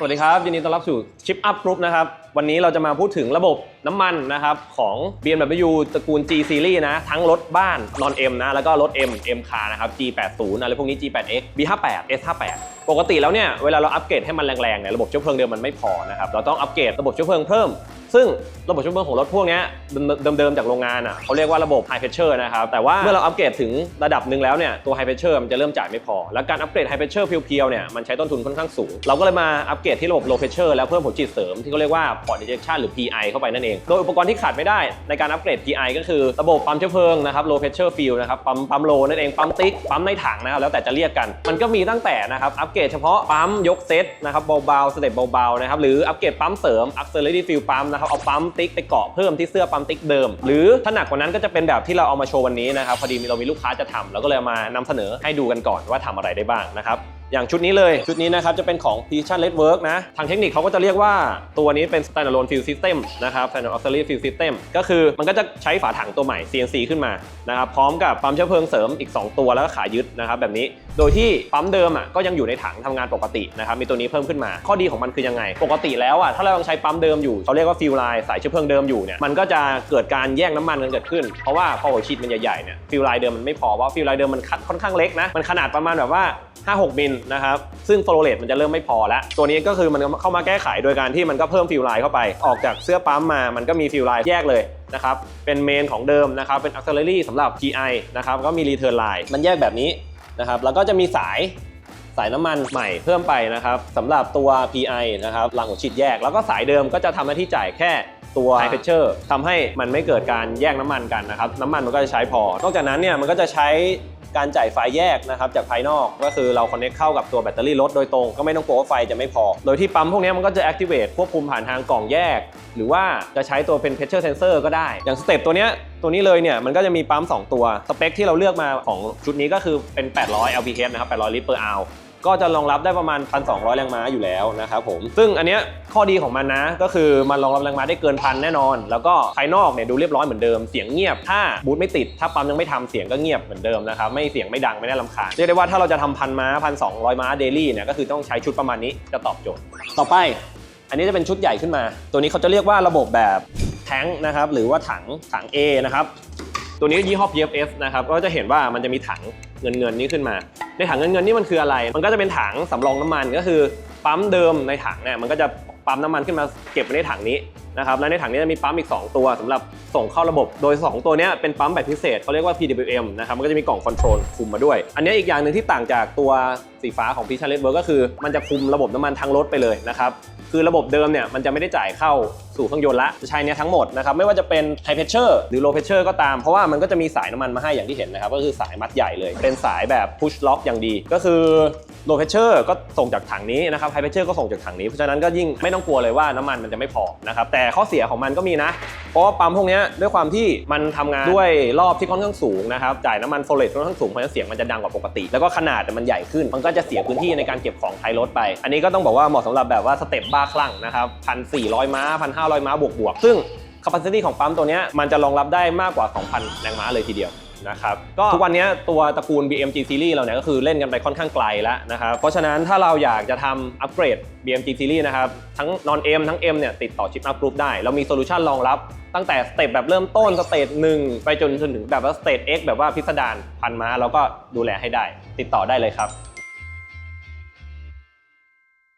สวัสดีครับยินดีต้อนรับสู่ชิปอัพกรุ๊ปนะครับ วันนี้เราจะมาพูดถึงระบบน้ำมันนะครับของ BMW ตระกูล G Series นะ ทั้งรถบ้าน non M นะ แล้วก็รถ M M car นะครับ G80 อะไรพวกนี้ G8X B58 S58 ปกติแล้วเนี่ยเวลาเราอัปเกรดให้มันแรงๆเนี่ยระบบเชื้อเพลิงเดิมมันไม่พอนะครับเราต้องอัปเกรดระบบเชื้อเพลิงเพิ่ม ซึ่งระบบเชื้อเพลิงของรถพวกนี้เดิมๆจากโรงงานอะเขาเรียกว่าระบบ high pressure นะครับแต่ว่าเมื่อเราอัปเกรดถึงระดับหนึ่งแล้วเนี่ยตัว high pressure มันจะเริ่มจ่ายไม่พอ แล้วการอัปเกรด high pressure เพียวๆเนี่ยมันใช้ต้นทุนค่อนข้างสูง เราก็เลยมาอัปเกรดที่ระบบ low pressure แล้วเพิ่มผลฉีดเสริมที่เขาเรียกว่า port injection หรือ PI เข้าไปนั่นเองโดยอุปกรณ์ที่ขาดไม่ได้ในการอัปเกรด PI ก็คือระบบปั๊มเชื้อเพลิงนะครับ low pressure fill นะครับปั๊มปั๊มโลนั่นเองปั๊มติ๊กปั๊มในถังนะครับแล้วแต่จะเรียกกัน มันก็มีตั้งแต่นะครับอัปเกรดเฉพาะปั๊มยกเซตนะครับเบาๆสเต็ปเบาๆนะครับหรืออัปเกรดปั๊มเสริม auxiliary fill ปั๊มนะครับเอาปั๊มติ๊กไปเกาะเพิ่มที่เสื้อปั๊มติ๊กเดิม หรือถ้าหนักกว่านั้นก็จะเป็นแบบที่เราเอามาโชว์วันนี้นะครับพอดีเรามีลูกค้าจะทำเราก็เลยมานำเสนอให้ดูกันก่อนว่าทำอะไรได้บ้างนะครับ อย่างชุดนี้เลย ชุดนี้นะครับจะเป็นของ Precision Red Work นะ ทางเทคนิคเขาก็จะเรียกว่าตัวนี้เป็น Standalone Fuel System นะครับ Standalone Auxiliary Fuel System ก็คือมันก็จะใช้ฝาถังตัวใหม่ CNC ขึ้นมานะครับพร้อมกับปั๊มเชื้อเพลิงเสริมอีก 2 ตัวแล้วก็ขายึดนะครับแบบนี้โดยที่ปั๊มเดิมอะก็ยังอยู่ในถังทำงานปกตินะครับมีตัวนี้เพิ่มขึ้นมา ข้อดีของมันคือยังไง ปกติแล้วอะถ้าเรายังใช้ปั๊มเดิมอยู่เขาเรียกว่าฟิลไลน์สายเชื้อเพลิงเดิมอยู่เนี่ยมันก็จะเกิดการแย่งน้ำมันกันเกิดขึ้นเพราะว่าพอหัวฉีดมันใหญ่ๆเนี่ยฟิลไลน์เดิมมันไม่พอเพราะฟิลไลน์เดิมมันค่อนข้างเล็กนะมันขนาดประมาณแบบว่า5-6มิลนะครับ ซึ่งโฟลเลตมันจะเริ่มไม่พอแล้ว ตัวนี้ก็คือมันเข้ามาแก้ไขโดยการที่มันก็เพิ่มฟิลไลน์เข้าไป ออกจากเสื้อปั๊มมา มันก็มีฟิลไลน์แยกเลยนะครับ เป็นเมนของเดิมนะครับ เป็น auxiliary สำหรับ GI นะครับ ก็มี return line มันแยกแบบนี้นะครับ แล้วก็จะมีสายสายน้ำมันใหม่เพิ่มไปนะครับสำหรับตัว PI นะครับรางหัวฉีดแยก แล้วก็สายเดิมก็จะทำหน้าที่จ่ายแค่ตัว high pressure ทำให้มันไม่เกิดการแยกน้ำมันกันนะครับ น้ำมันมันก็จะใช้พอ นอกจากนั้นเนี่ยมันก็จะใช้ การจ่ายไฟแยกนะครับจากภายนอกก็คือเราคอนเน c t เข้ากับตัวแบตเตอรี่รถโดยตรงก็ไม่ต้องกลัวว่าไฟจะไม่พอ โดยที่ปั๊มพวกนี้มันก็จะ activate ควบคุมผ่านทางกล่องแยก หรือว่าจะใช้ตัวเป็น pressure sensor ก็ได้ อย่างสเต็ปตัวเนี้ยตัวนี้เลยเนี่ยมันก็จะมีปั๊ม 2 ตัว สเปคที่เราเลือกมาของชุดนี้ก็คือเป็น 800 lbh นะครับ 800 ลิตร per hour ก็จะรองรับได้ประมาณ 1,200 แรงม้าอยู่แล้วนะครับผม ซึ่งอันเนี้ยข้อดีของมันนะ ก็คือมันรองรับแรงม้าได้เกินพันแน่นอน แล้วก็ภายนอกเนี่ยดูเรียบร้อยเหมือนเดิม เสียงเงียบ ถ้าบูทไม่ติด ถ้าปั๊มยังไม่ทำเสียงก็เงียบเหมือนเดิมนะครับ ไม่เสียงไม่ดังไม่ได้ลำคาญ เรียกได้ว่าถ้าเราจะทำพันม้าพันสองร้อยม้าเดลี่เนี่ย ก็คือต้องใช้ชุดประมาณนี้จะตอบโจทย์ ต่อไป อันนี้จะเป็นชุดใหญ่ขึ้นมา ตัวนี้เขาจะเรียกว่าระบบแบบแท้งนะครับ หรือว่าถังถัง A นะครับ ตัวนี้ยี่ห้อ PFS นะครับ ก็จะเห็นว่ามันจะมีถัง เงินเงินนี้ขึ้นมา ในถังเงินเงินนี่มันคืออะไร มันก็จะเป็นถังสำรองน้ำมันก็คือปั๊มเดิมในถังเนี่ยมันก็จะปั๊มน้ำมันขึ้นมาเก็บไว้ในถังนี้ นะครับและในถังนี้จะมีปั๊มอีก 2 ตัวสำหรับส่งเข้าระบบ โดย 2 ตัวนี้เป็นปั๊มแบบพิเศษเขาเรียกว่า PWM นะครับมันก็จะมีกล่องคอนโทรลคุมมาด้วย อันนี้อีกอย่างหนึ่งที่ต่างจากตัวสีฟ้าของ p i c h a r Red Work ก็คือมันจะคุมระบบน้ำมันทั้งรถไปเลยนะครับคือระบบเดิมเนี่ยมันจะไม่ได้จ่ายเข้าสู่เครื่องยนต์ละจะใช้เนี่ยทั้งหมดนะครับไม่ว่าจะเป็น high pressure หรือ low pressure ก็ตาม เพราะว่ามันก็จะมีสายน้ำมันมาให้อย่างที่เห็นนะครับก็คือสายมัดใหญ่เลย เป็นสายแบบ push lock อย่างดี ก็คือ low pressure ก็ส่งจากถังนี้นะครับ high pressure ก็ส่งจากถังนี้ เพราะฉะนั้นก็ยิ่งไม่ต้องกลัวเลยว่าน้ำมันมันจะไม่พอนะครับแต่ข้อเสียของมันก็มีนะ เพราะว่าปั๊มพวกนี้ด้วยความที่มันทำงานด้วยรอบที่ค่อนข้างสูงนะครับจ่ายน้ำมันโฟลเลตค่อนข้างสูงเพราะฉะนั้นเสียงมันจะดังกว่าปกติ แล้วก็ขนาดมันใหญ่ขึ้น มันก็จะเสียพื้นที่ในการเก็บของท้ายรถไป อันนี้ก็ต้องบอกว่าเหมาะสำหรับแบบว่าสเต็ปบ้าคลั่งนะครับพันสี่ร้อยม้าพันห้าร้อยม้าบวกบวกๆซึ่ง capacity ของปั๊มตัวนี้มันจะรองรับได้มากกว่า 2,000 แรงม้าเลยทีเดียว นะครับก็ทุกวันเนี้ยตัวตระกูล BMG Series เราเนี่ยก็คือเล่นกันไปค่อนข้างไกลแล้วนะครับเพราะฉะนั้นถ้าเราอยากจะทำอัปเกรด BMG Series นะครับทั้ง non M ทั้ง M เนี่ยติดต่อ Chip Up Group ได้เรามีโซลูชันรองรับตั้งแต่สเต็ปแบบเริ่มต้นสเตจหนึ่งไปจนถึงแบบว่าสเตจ X แบบว่าพิสดารพันม้าเราก็ดูแลให้ได้ ติดต่อได้เลยครับ